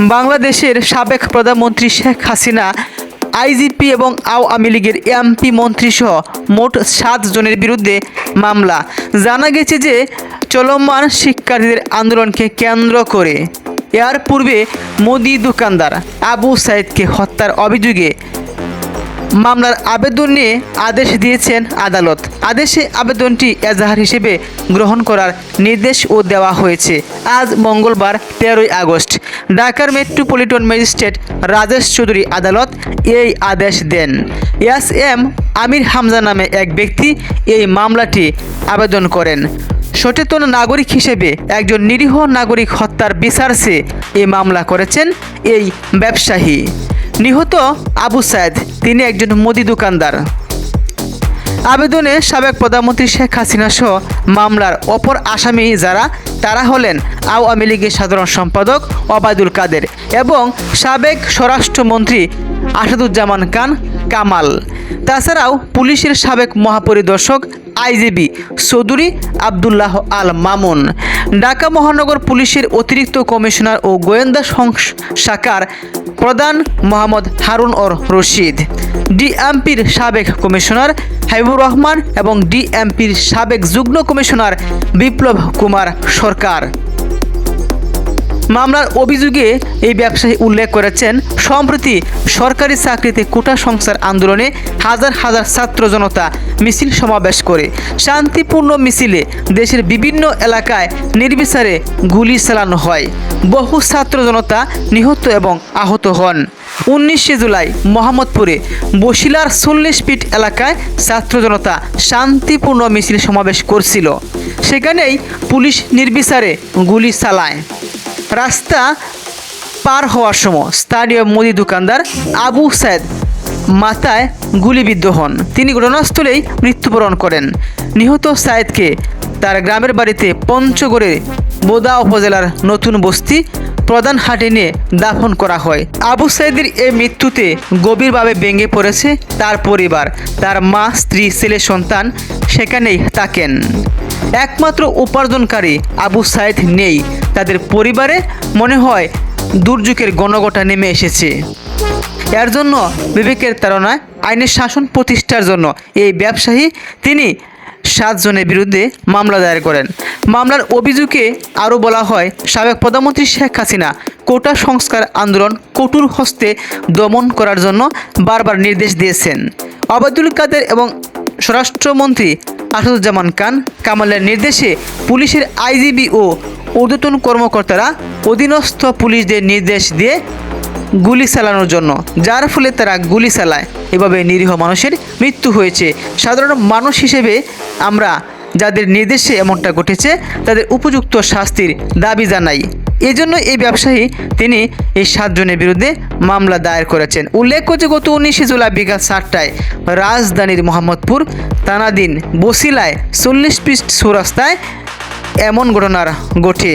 বাংলাদেশের সাবেক প্রধানমন্ত্রী শেখ হাসিনা, আইজিপি এবং আওয়ামী লীগের এমপি মন্ত্রীসহ মোট সাত জনের বিরুদ্ধে মামলা। জানা গেছে যে চলমান শিক্ষার্থীদের আন্দোলনকে কেন্দ্র করে। এর পূর্বে মোদি দোকানদার আবু সাইদকে হত্যার অভিযোগে মামলার আবেদন নিয়ে আদেশ দিয়েছেন আদালত। আদেশে আবেদনটি এজাহার হিসেবে গ্রহণ করার নির্দেশও দেওয়া হয়েছে। আজ মঙ্গলবার তেরোই আগস্ট। ঢাকার মেট্রোপলিটন ম্যাজিস্ট্রেট রাজেশ চৌধুরী আদালত এই আদেশ দেন। এস এম আমির হামজা নামে এক ব্যক্তি এই মামলাটি আবেদন করেন। সচেতন নাগরিক হিসেবে একজন নিরীহ নাগরিক হত্যার বিচারসে এই মামলা করেছেন এই ব্যবসায়ী। নিহত আবু সাইদ তিনি একজন মুদি দোকানদার। আবেদনে সাবেক প্রধানমন্ত্রী শেখ হাসিনা সহ মামলার অপর আসামি যারা, তারা হলেন আওয়ামী লীগের সাধারণ সম্পাদক অবায়দুল কাদের এবং সাবেক স্বরাষ্ট্রমন্ত্রী আসাদুজ্জামান খান কামাল। তাছাড়াও পুলিশের সাবেক মহাপরিদর্শক আইজিবি চৌধুরী আবদুল্লাহ আল মামুন। ঢাকা মহানগর পুলিশের অতিরিক্ত কমিশনার ও গোয়েন্দা শাখার প্রধান মোহাম্মদ হারুন অর রশিদ। ডিএমপির সাবেক কমিশনার হাবিবুর রহমান এবং ডিএমপির সাবেক যুগ্ম কমিশনার বিপ্লব কুমার সরকার। মামলার অভিযোগে এই ব্যবসায়ী উল্লেখ করেছেন, সম্প্রতি সরকারি চাকরিতে কোটা সংস্কার আন্দোলনে হাজার হাজার ছাত্র জনতা মিছিল সমাবেশ করে। শান্তিপূর্ণ মিছিলে দেশের বিভিন্ন এলাকায় নির্বিচারে গুলি চালানো হয়। বহু ছাত্র জনতা নিহত এবং আহত হন। উনিশে জুলাই মোহাম্মদপুরে বসিলার চল্লিশ ফিট এলাকায় ছাত্র জনতা শান্তিপূর্ণ মিছিল সমাবেশ করছিল। সেখানেই পুলিশ নির্বিচারে গুলি চালায়। রাস্তা পার হওয়ার সময় স্থানীয় মুদি দোকানদার আবু সাইদ মাথায় গুলিবিদ্ধ হন। তিনি ঘটনাস্থলেই মৃত্যুবরণ করেন। নিহত সায়েদকে তার গ্রামের বাড়িতে পঞ্চগড়ে বোদা উপজেলার নতুন বস্তি প্রধান হাটে নিয়ে দাফন করা হয়। আবু সাইদের এই মৃত্যুতে গভীরভাবে ভেঙে পড়েছে তার পরিবার, তার মা, স্ত্রী, ছেলে, সন্তান সেখানেই থাকেন। একমাত্র উপার্জনকারী আবু সাইদ নেই। তাদের পরিবারে মনে হয় দুর্যোগের গণগটা নেমে এসেছে। এর জন্য বিবেকের তাড়নায় আইনের শাসন প্রতিষ্ঠার জন্য এই ব্যবসায়ী তিনি সাতজনের বিরুদ্ধে মামলা দায়ের করেন। মামলার অভিযোগে আরও বলা হয়, সাবেক প্রধানমন্ত্রী শেখ হাসিনা কোটা সংস্কার আন্দোলন কটুর হস্তে দমন করার জন্য বারবার নির্দেশ দিয়েছেন। অবায়দুল কাদের এবং স্বরাষ্ট্রমন্ত্রী আসাদুজ্জামান খান কামালের নির্দেশে পুলিশের আইজিবি ও ঊর্ধ্বতন কর্মকর্তারা অধীনস্থ পুলিশদের নির্দেশ দিয়ে গুলি চালানোর জন্য, যার ফলে তারা গুলি চালায়। এভাবে নিরীহ মানুষের মৃত্যু হয়েছে। সাধারণ মানুষ হিসেবে আমরা যাদের নির্দেশে এমনটা ঘটেছে, তাদের উপযুক্ত শাস্তির দাবি জানাই। এজন্য এই ব্যবসায়ী তিনি এই সাতজনের বিরুদ্ধে মামলা দায়ের করেছেন। উল্লেখ করছে গত উনিশে জুলাই বিকাল সাতটায় রাজধানীর মোহাম্মদপুর তানাদিন বসিলায় চল্লিশ পিস সুরাস্তায় এমন ঘটনার ঘটে।